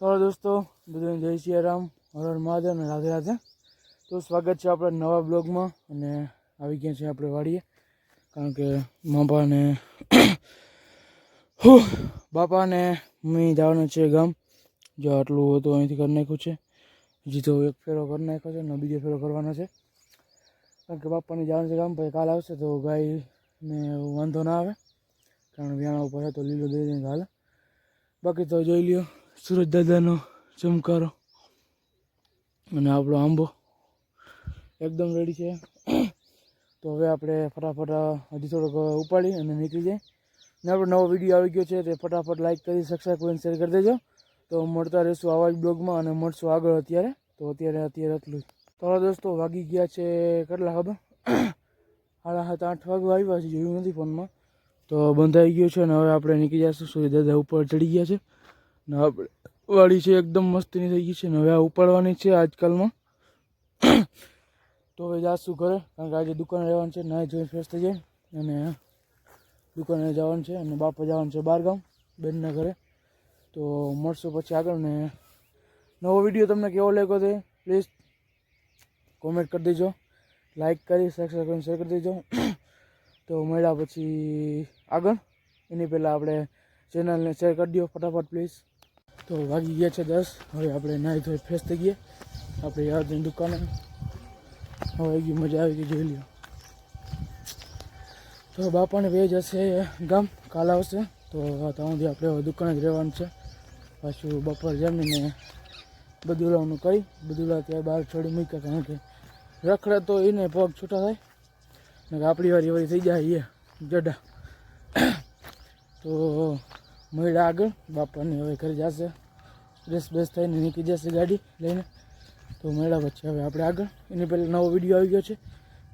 તો દોસ્તો, બધાને જય સિયારામ હરણ હર મહાદેવ અને રાધે રાધે. તો સ્વાગત છે આપણા નવા બ્લોગમાં અને આવી ગયા છે આપણે વાડીએ. કારણ કે બાપાને હું બાપાને મમ્મી જવાનું છે ગામ. જો આટલું હતું અહીંથી કરી નાખ્યું છે. તો એક ફેરો કરી નાખ્યો છે અને બીજો ફેરો કરવાનો છે. કારણ કે બાપાને જવાનું છે ગામ, પછી કાલ આવશે તો ગાયને વાંધો ના આવે. કારણ વ્યાણા ઉપર તો લીલો દઈ દઈને હાલે. બાકી તો જોઈ લ્યો. સુરજ દાદાનો ચમકારો અને આપણો આંબો એકદમ રેડી છે. તો હવે આપણે ફટાફટ હજી થોડોક ઉપાડી અને નીકળી જાય ને આપણો નવો વીડિયો આવી ગયો છે, તે ફટાફટ લાઇક કરી સબસ્ક્રાઈબ કરીને શેર કરી દેજો. તો મળતા રહીશું આવા જ બ્લોગમાં અને મળશું આગળ અત્યારે. તો અત્યારે અત્યારે આટલું તો દોસ્તો, વાગી ગયા છે કેટલા ખબર? સાડા સાત, આઠ વાગે આવ્યા છે, જોયું નથી ફોનમાં તો બંધાઈ ગયો છે અને હવે આપણે નીકળી જઈશું. સૂર્ય દાદા ઉપર ચડી ગયા છે. ને આપણે વાળી છે એકદમ મસ્તીની થઈ ગઈ છે. ને હવે આ ઉપાડવાની છે આજકાલમાં. તો હવે જાશું ઘરે, કારણ કે આજે દુકાને રહેવાનું છે, નાય જોઈ ફ્રેશ થઈ જાય. અને દુકાને જવાનું છે અને બાપા જવાનું છે બહારગામ બેનના ઘરે. તો મળશું પછી આગળ ને નવો વીડિયો તમને કેવો લાગ્યો તે પ્લીઝ કોમેન્ટ કરી દેજો. લાઈક કરી સબસ્ક્રાઈબ શેર કરી દેજો. તો મળ્યા પછી આગળ. એની પહેલાં આપણે ચેનલને શેર કરી દો ફટાફટ પ્લીઝ તો વાગી ગયા છે દસ. હવે આપણે નાહી ધોઈ ફ્રેશ થઈ ગયા. આપણે યાદની દુકાને. હવે આવી ગઈ મજા આવી ગઈ, જોઈ લ્યો. તો બાપાને વેજ જશે ગામ, કાલ આવશે. તો ત્યાં સુધી આપણે દુકાને જ રહેવાનું છે. પાછું બપોર જમીને બદુલાનું કરી. બદુલા ત્યાં બહાર છોડી મૂક્યા કારણ કે રખડે તો એને પગ છૂટા થાય. ને આપણી વારી વારી થઈ જાય એ જડા. તો મળ્યા આગળ. બાપાને હવે ઘરે જશે. ફ્રેશ બેસ થઈને નીકળી જશે ગાડી લઈને. તો મળ્યા પછી હવે આપણે આગળ. એની પહેલાં નવો વીડિયો આવી ગયો છે.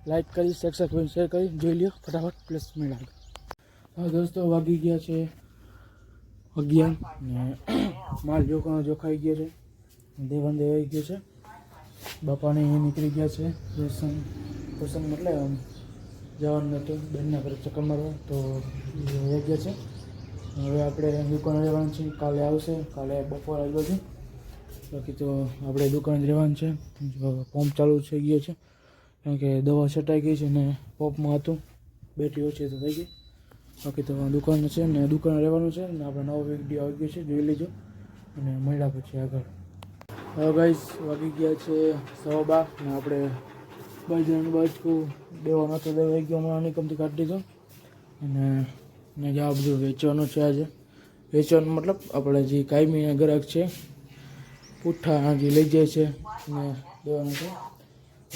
લાઈક કરી સબસ્ક્રાઈબ શેર કરી, જોઈ લ્યો. ફટાફટ પ્લસ મળ્યા આગળ. હા, દોસ્તો, વાગી ગયા છે અગિયાર ને માલ જોખાનો જોખાઈ ગયો છે. દેવાન દેવાઈ ગયો છે. બાપાને એ નીકળી ગયા છે. દર્શન દર્શન એટલે આમ જવાનું હતું. બેનના ઘરે ચક્કર મારવા. તો એ ગયા છે. હવે આપણે દુકાને રહેવાનું છે. કાલે આવશે. કાલે બપોર આવ્યો છે. બાકી તો આપણે દુકાન જ રહેવાનું છે. પંપ ચાલુ થઈ ગયો છે. કારણ કે દવા છટાઈ ગઈ છે ને પંપમાં હતું. બેટરી ઓછી તો થઈ ગઈ. બાકી તો દુકાન છે ને દુકાને રહેવાનું છે ને આપણે નવો વીડિયો આવી ગયો છે. જોઈ લેજો. અને મળ્યા પછી આગળ. હવે ગાઈસ વાગી ગયા છે સવા બાર ને આપણે બાજરાનું બાજુ દેવા નહોતો એક ગયો હમણાં નિકમથી કાઢી દીધો. અને ને આ બધું વેચવાનું છે આજે. વેચવાનું મતલબ આપણે જે કાયમી ગ્રાહક છે પૂઠા આજે લઈ જાય છે ને દેવાનું છે.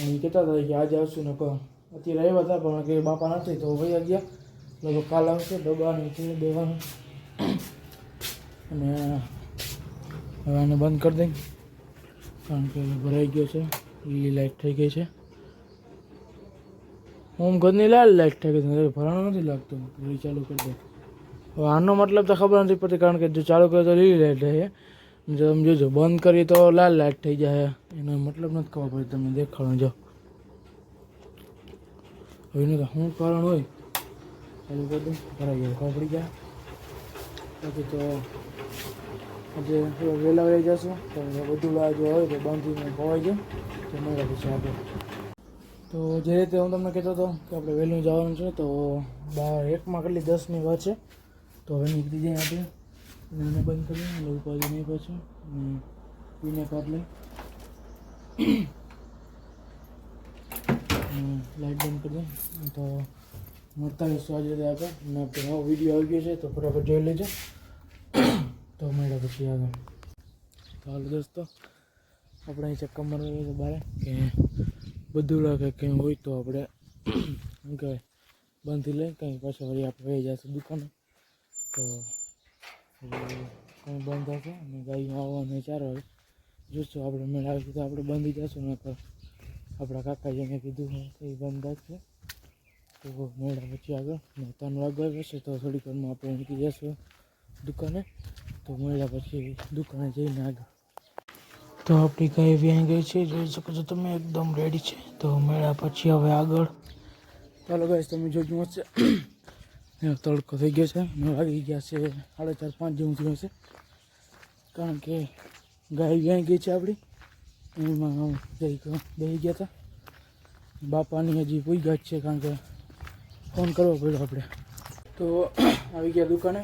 અને કહેતા હતા કે આજે આવશું ને કહો. અત્યારે આવ્યા હતા પણ કે બાપા નથી, તો ભાઈ ગયા. લોકો કાલ આવશે ડબ્બાનું છે દેવાનું. અને હવે આને બંધ કરી દઈ. કારણ કે ભરાઈ ગયો છે, લીલી લાઈટ થઈ ગઈ છે. હું ઘરની લાલ લાઈટ થઈ ગઈ ભરાણું નથી લાગતું. ઘડી ચાલુ કરી દે. હવે આનો મતલબ તો ખબર નથી પડતી, કારણ કે જો ચાલુ કરે તો લીલી લાઈટ રહે. જો તમે જોજો, બંધ કરીએ તો લાલ લાઈટ થઈ જાય. એનો મતલબ નથી ખબર પડતી તમને દેખાડો, જો. હવે તો શું કારણ હોય? ચાલુ કરી દઉં ભરાઈ જાય ખબર પડી જાય બાકી તો આજે વહેલા વહી જશું, તો બધું લા જો હોય તો બાંધીને ખવાઈ જાય તો મને પછી આપણે તો જે રીતે હું તમને કહેતો હતો કે આપણે વહેલું જવાનું છે, તો બાર એકમાં કેટલી દસની વાત છે. તો હવે નીકળી જઈએ આપણે. અને એને બંધ કરી એટલે ઉપાડી નહીં પાછું. અને પીને કાઢ લઈ. લાઈટ બંધ કરી દે તો મળતા રહીશું આજે આગળ. અને આપણે નવો વીડિયો આવી ગયો છે, તો બરાબર જોઈ લેજો. તો મળ્યા પછી આગળ. હાલો દોસ્તો, આપણે અહીં ચક્કર મારવા બહાર કે બધું લાગે કંઈ હોય તો આપણે કંઈ બાંધી લઈ કંઈ પાછો વળી આપણે વહી જશે દુકાને. તો કંઈ બંધ હશે અને ગાયું આવવાનું ચાર વાગે. જોઈશું આપણે મેળ આવીશું તો આપણે બંધી જશું ને આપણા કાકાજીને કીધું એ બંધ છે. તો મેળા પછી આગળ. ને ત્રણ વાગવા હશે તો થોડીક વારમાં આપણે નીકળી જશું દુકાને. તો મળ્યા પછી દુકાને જઈને આગળ. તો આપણી ગાય વ્યાઈ ગઈ છે, જોઈ શકો છો તમે, એકદમ રેડી છે. તો મળ્યા પછી હવે આગળ. ચાલો ગાઈસ તમે જોજો હશે તડકો થઈ ગયો છે. ને વાગી ગયા છે સાડા ચાર, પાંચ જેવું થયું હશે. કારણ કે ગાય વ્યાઈ ગઈ છે આપણી. એમાં જઈ બેસી ગયા હતા. બાપાની હજી પૂઈ જ છે, કારણ કે ફોન કરવો પડ્યો આપણે. તો આવી ગયા દુકાને.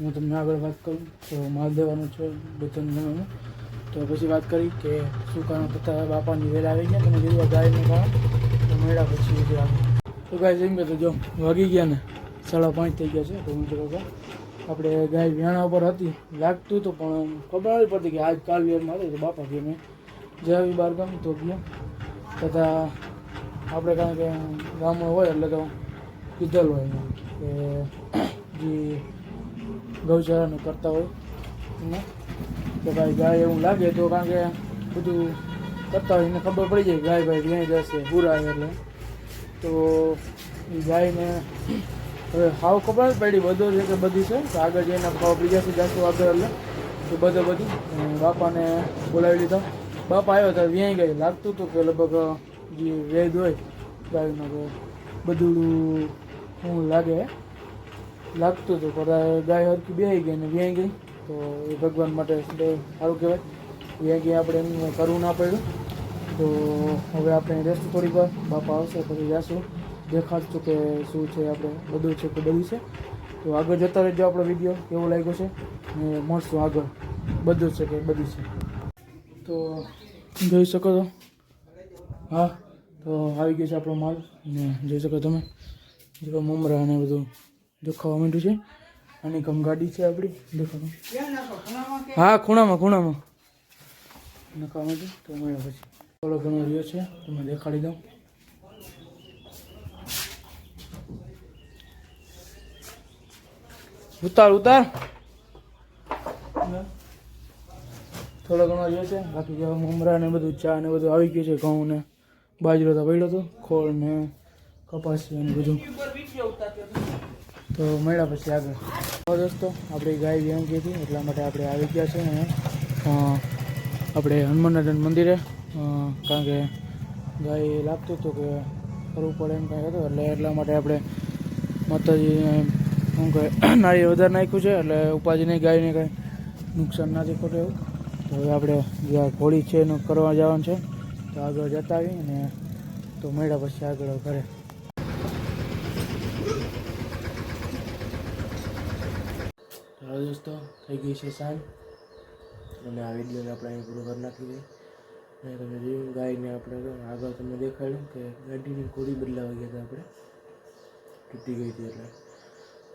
હું તમને આગળ વાત કરું. તો માલ દેવાનો છે બે ત્રણ જણાનું તો પછી વાત કરી કે શું કારણ પત્તા બાપાની વેલા આવી ગયા તમે જોયું ગાયને કારણ? તો મેળા પછી જે આવે તો ગાય જેમ કે તો જો, વાગી ગયા ને. સાડા પાંચ થઈ ગયા છે. તો ચલો આપણે ગાય વ્યાણા ઉપર હતી. લાગતું હતું પણ ખબર નથી પડતી કે આજ કાલ વેરમાં હતી તો બાપા કે મેં. જાવી આવી બહાર ગામ તો ગયા. તથા આપણે કારણ કે ગામમાં હોય એટલે તો કીધેલ હોય એમાં કે જે ગૌચારાનું કરતા હોય એને કે ભાઈ ગાય એવું લાગે તો કારણ કે બધું કરતા હોય એને ખબર પડી જાય ગાય ભાઈ વ્યાઈ જશે પૂરા એટલે. તો એ ગાયને હવે હાવ ખબર પડી, બધો છે કે બધી છે. તો આગળ જઈને ખાવ પડી જશે આગળ એટલે. તો બધે બધું. બાપાને બોલાવી લીધા. બાપા આવ્યો ત્યારે વ્યાઈ ગઈ. લાગતું હતું કે લગભગ જે વેદ હોય, ગાયનો બધું શું લાગે. લાગતું હતું, પણ ગાય હરકી બેહી ગઈ ને વ્યાઈ ગઈ. તો એ ભગવાન માટે સારું કહેવાય. વ્યાઈ ગઈ આપણે એમને કરવું ના પડ્યું તો હવે આપણે રેસ્ટ થોડીક વાર. બાપા આવશે, પછી જાશું. દેખાડશું કે શું છે આપણે, બધું છે કે બધું છે. તો આગળ જતા રહેજો આપણો વીડિયો. કેવો લાગ્યો છે? ને મળશું આગળ. બધું છે કે બધું છે. તો જોઈ શકો છો. હા, તો આવી ગયો છે આપણો માલ. ને જોઈ શકો તમે. જો મમરા અને બધું જો માંડ્યું છે. અને કમ ગાડી છે આપણી દેખો હા ખૂણામાં ખૂણામાં. માંડ્યું તો મળ્યા પછી થોડો ઘણો રહ્યો છે. તમે દેખાડી દઉં. ઉતાર ઉતાર. થોડો ઘણો રહ્યો છે. બાકી જો મમરા ને બધું ચા ને બધું આવી ગયું છે ઘઉં ને બાજરો તો પડ્યો હતો ખોળ ને કપાસી ને બધું. તો મળ્યા પછી આગળ. દોસ્તો, આપણી ગાય વ્યામ ગઈ હતી, એટલા માટે આપણે આવી ગયા છે ને આપણે હનુમાનદાદા મંદિરે. કારણ કે ગાય લાગતું હતું કે કરવું પડે એમ કાંઈ હતું, એટલે એટલા માટે આપણે માતાજી શું કહે નાળી વધારે નાખ્યું છે, એટલે ઉપાજીને ગાયને કાંઈ નુકસાન નથી ખોટું એવું. તો હવે આપણે જે આ ઘોડી છે એનું કરવા જવાનું છે. તો આગળ જતા આવી અને તો મળ્યા પછી આગળ ઘરે. ચાલો દોસ્તો, થઈ ગઈ છે સાંજ. અને આ વિડીયોને આપણે અહીં પૂરો કરી નાખી છે અને તમે જોયું ગાયને આપણે આગળ તમને દેખાડ્યું કે ગાડીની કોડી બદલાવી ગયા હતા આપણે. તૂટી ગઈ હતી એટલે.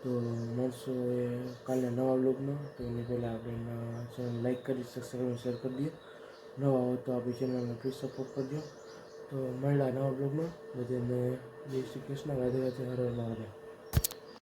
તો મળશો એ કાલે નવા બ્લોગમાં તો એની પહેલાં આપણે ચેનલ લાઈક કરી સબસ્ક્રાઈબ શેર કરી દઈએ. નવા હોય તો આપણી ચેનલને પ્લીઝ સપોર્ટ કરજો. તો મળ્યા નવા બ્લોગમાં બધાને જય શ્રી કૃષ્ણ. રાધે રાધે હરે મહાદેવ.